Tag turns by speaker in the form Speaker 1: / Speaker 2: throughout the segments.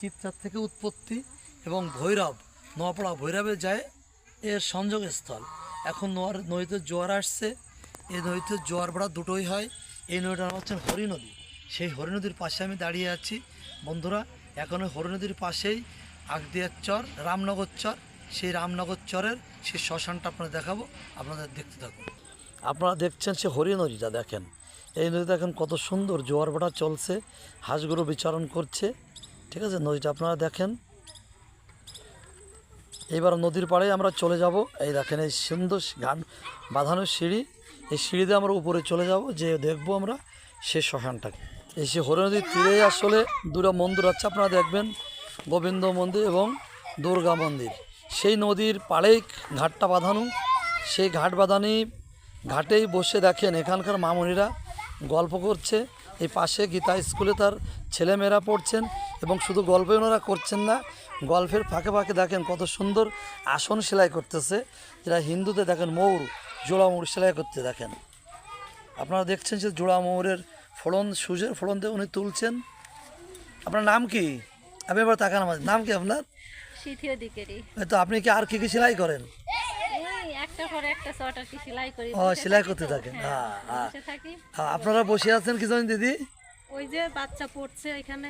Speaker 1: চিত্রার থেকে উৎপত্তি এবং ভৈরব নোয়াপাড়া ভৈরবে যায় এর সংযোগস্থল। এখন নোয়ার নদীতে জোয়ার আসছে। এই নদীতে জোয়ার ভাড়া দুটোই হয়। এই নদীটার নাম হচ্ছে হরি নদী। সেই হরি নদীর পাশে আমি দাঁড়িয়ে আছি। বন্ধুরা, এখন ওই হরি নদীর পাশেই আগদিয়ার চর, রামনগর চর। সেই রামনগর চরের সেই শ্মশানটা আপনাদের দেখাবো। আপনাদের দেখতে থাকুন। আপনারা দেখছেন সে হরি নদীটা, দেখেন। এই নদীতে এখন কত সুন্দর জোয়ার ভাটা চলছে। হাঁসগুলো বিচরণ করছে। ঠিক আছে, নদীটা আপনারা দেখেন। এইবার নদীর পাড়ে আমরা চলে যাব। এই দেখেন, এই সুন্দর গান বাঁধানো সিঁড়ি। এই সিঁড়ি দিয়ে আমরা উপরে চলে যাব যে দেখব আমরা সে শ্মশানটাকে। এই সে হরি নদীর তীরে আসলে দুটো মন্দির আছে, আপনারা দেখবেন। গোবিন্দ মন্দির এবং দুর্গা মন্দির। সেই নদীর পাড়েই ঘাটটা বাঁধানো। সেই ঘাট বাঁধানি ঘাটেই বসে দেখেন, এখানকার মামনিরা গল্প করছে। এই পাশে গীতা স্কুলে তার ছেলেমেয়েরা পড়ছেন এবং শুধু গল্পই ওনারা করছেন না গল্পের ফাঁকে ফাঁকে দেখেন কত সুন্দর আসন সেলাই করতেছে। যেটা হিন্দুতে দেখেন ময়ূর জোড়া ময়ূর সেলাই করতে দেখেন। আপনারা দেখছেন যে জোড়া ময়ূরের ফলন সূর্যের ফলন দিয়ে উনি তুলছেন। আপনার নাম কি? আমি এবার তাকান আমার নাম কি আপনার? তো আপনি কি আর কি কি সেলাই করেন?
Speaker 2: একটা পরে একটা সোয়েটার কি সেলাই করি
Speaker 1: ও সেলাই করতে থাকেন।
Speaker 2: হ্যাঁ,
Speaker 1: হ্যাঁ হ্যাঁ। আপনারা বসে আছেন কি জানেন দিদি?
Speaker 2: ওই যে বাচ্চা পড়ছে এখানে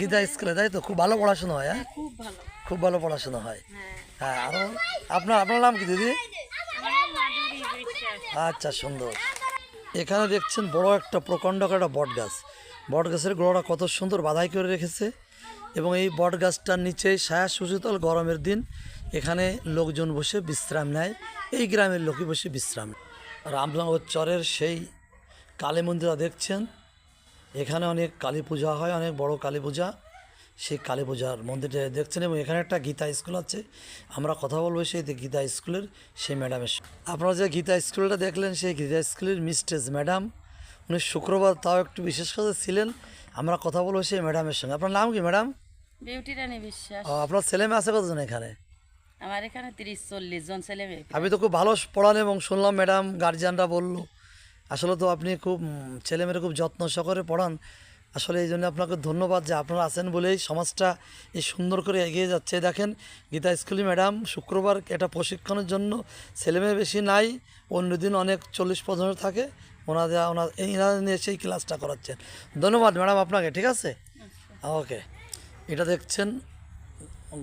Speaker 2: গীতা
Speaker 1: স্কুলে। তাই তো? খুব ভালো পড়াশোনা হয়
Speaker 2: খুব ভালো।
Speaker 1: খুব ভালো পড়াশোনা হয়।
Speaker 2: হ্যাঁ।
Speaker 1: আপনার আপনার নাম কি দিদি? আচ্ছা সুন্দর। এখানে দেখছেন বড় একটা প্রকাণ্ড একটা বট গাছ বট গাছের গোড়াটা কত সুন্দর বাধাই করে রেখেছে। এবং এই বট গাছটার নিচে ছায়া সুশীতল গরমের দিন। এখানে লোকজন বসে বিশ্রাম নেয় এই গ্রামের লোকই বসে বিশ্রাম। রামনগর চরের সেই কালী মন্দিরটা দেখছেন? এখানে অনেক কালী পূজা হয় অনেক বড় কালী পূজা। সেই কালী পূজার মন্দিরটা দেখছেন এবং এখানে একটা গীতা স্কুল আছে। আমরা কথা বলব সেই গীতা স্কুলের সেই ম্যাডামের সঙ্গে। আপনারা যে গীতা স্কুলটা দেখলেন সেই গীতা স্কুলের মিস্টেজ ম্যাডাম উনি শুক্রবার তাও একটু বিশেষ করে ছিলেন। আমরা কথা বলব সেই ম্যাডামের সঙ্গে। আপনার নাম কি ম্যাডাম?
Speaker 3: বিউটি রানী বিশ্বাস।
Speaker 1: আপনার ছেলে মেয়ে আছে কতজন এখানে?
Speaker 3: আমার এখানে তিরিশ চল্লিশ জন ছেলে মেয়ে
Speaker 1: আমি তো খুব ভালো পড়ান এবং শুনলাম ম্যাডাম গার্জিয়ানরা বলল আসলে তো আপনি খুব ছেলেমেয়েরা খুব যত্ন সহকারে পড়ান। আসলে এই জন্য আপনাকে ধন্যবাদ যে আপনারা আছেন বলেই সমাজটা এই সুন্দর করে এগিয়ে যাচ্ছে। দেখেন গীতা স্কুলি ম্যাডাম শুক্রবার এটা প্রশিক্ষণের জন্য ছেলেমেয়ে বেশি নাই অন্যদিন অনেক চল্লিশ পঞ্চাশ থাকে ওনাদের ওনার এনারা নিয়ে সেই ক্লাসটা করাচ্ছেন। ধন্যবাদ ম্যাডাম আপনাকে ঠিক আছে? ওকে এটা দেখছেন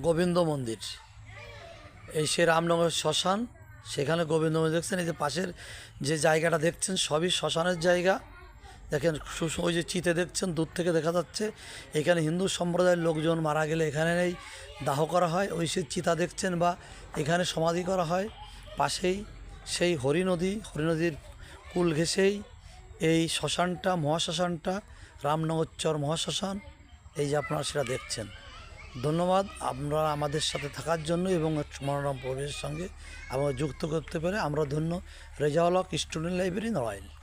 Speaker 1: গোবিন্দ মন্দির। এই সে রামনগর শ্মশান, সেখানে গোবিন্দ দেখছেন, এই যে পাশের যে জায়গাটা দেখছেন, সবই শ্মশানের জায়গা। দেখেন ওই যে চিতে দেখছেন, দূর থেকে দেখা যাচ্ছে, এখানে হিন্দু সম্প্রদায়ের লোকজন মারা গেলে এখানে এখানেই দাহ করা হয়। ওই সে চিতা দেখছেন বা এখানে সমাধি করা হয়। পাশেই সেই হরি নদী, হরি নদীর কুল ঘেঁষেই এই শ্মশানটা, মহাশ্মশানটা রামনগরচর মহাশ্মশান, এই যে আপনারা সেটা দেখছেন। ধন্যবাদ। আপনারা আমাদের সাথে থাকার জন্য এবং মনোরম পরিবেশের সঙ্গে আমরা যুক্ত করতে পেরে আমরা ধন্য। Rezaul Haque student library, Narail.